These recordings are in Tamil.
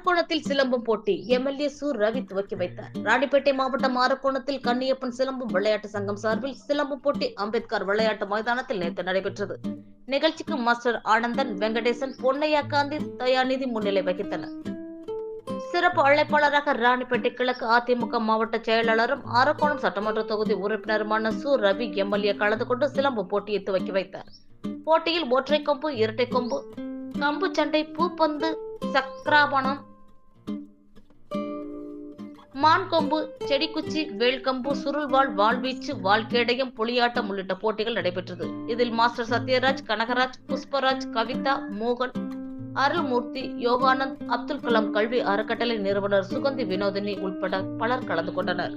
அரக்கோணத்தில் சிலம்பம் போட்டி எம்எல்ஏ சு ரவி துவக்கி வைத்தார். ராணிப்பேட்டை மாவட்டம் அரக்கோணத்தில் கன்னியப்பன் சிலம்பம் விளையாட்டு சங்கம் சார்பில் சிலம்பம் போட்டி அம்பேத்கர் விளையாட்டு மைதானத்தில் நேற்று நடைபெற்றது. நிகழ்ச்சிக்கு மாஸ்டர் ஆனந்தன் வெங்கடேசன் பொன்னையா காந்தி தயாநிதி முன்னிலை வகித்தனர். சிறப்பு அழைப்பாளராக ராணிப்பேட்டை கிழக்கு அதிமுக மாவட்ட செயலாளரும் அரக்கோணம் சட்டமன்ற தொகுதி உறுப்பினருமான சு ரவி எம்எல்ஏ கலந்து கொண்டு சிலம்பு போட்டியை துவக்கி வைத்தார். போட்டியில் ஒற்றை கொம்பு இரட்டை கொம்பு கம்பு சண்டை பூப்பந்து சக்ராபணம் மான் கொம்பு செடிக்குச்சி வேல்கம்பு சுருள்வாள் வாழ்வீச்சு வாழ்கேடயம் புலியாட்டம் உள்ளிட்ட போட்டிகள் நடைபெற்றது. இதில் மாஸ்டர் சத்யராஜ் கனகராஜ் புஷ்பராஜ் கவிதா மோகன் அருள்மூர்த்தி யோகானந்த் அப்துல் கலாம் கல்வி அறக்கட்டளை நிறுவனர் சுகந்தி வினோதினி உட்பட பலர் கலந்து கொண்டனர்.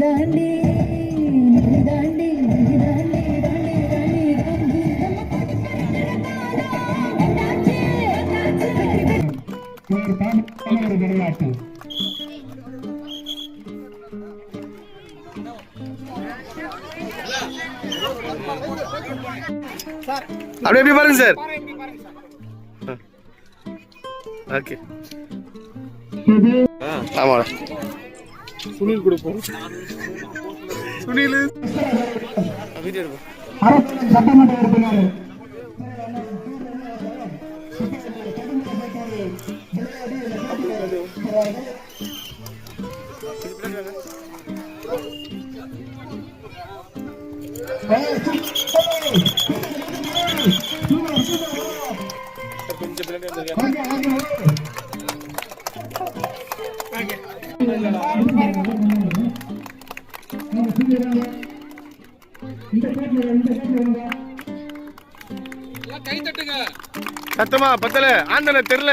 வண்டி ஒரு பாரம்பரிய ஒரு விளையாட்டு அப்படியே எப்படி பாருங்க சார். ஓகே. ஆமாடா. சுனில் கொடுப்போம். சுனில். சட்டமன்ற உறுப்பினர் சத்தமா பத்தல. ஆண்டன தெரியல.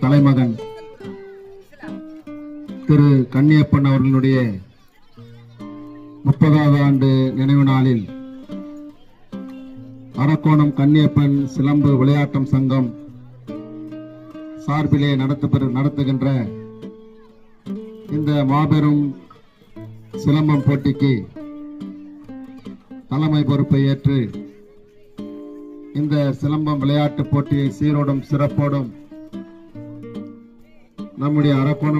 தலைமகன் திரு கன்னியப்பன் அவர்களுடைய முப்பதாவது ஆண்டு நினைவு நாளில் அரக்கோணம் கன்னியப்பன் சிலம்பு விளையாட்டம் சங்கம் சார்பிலே நடத்தப்பெறு நடத்துகின்ற இந்த மாபெரும் சிலம்பம் போட்டிக்கு தலைமை பொறுப்பை ஏற்று இந்த சிலம்பம் விளையாட்டு போட்டியை சீரோடும் சிறப்போடும் நம்முடைய அரப்பணம்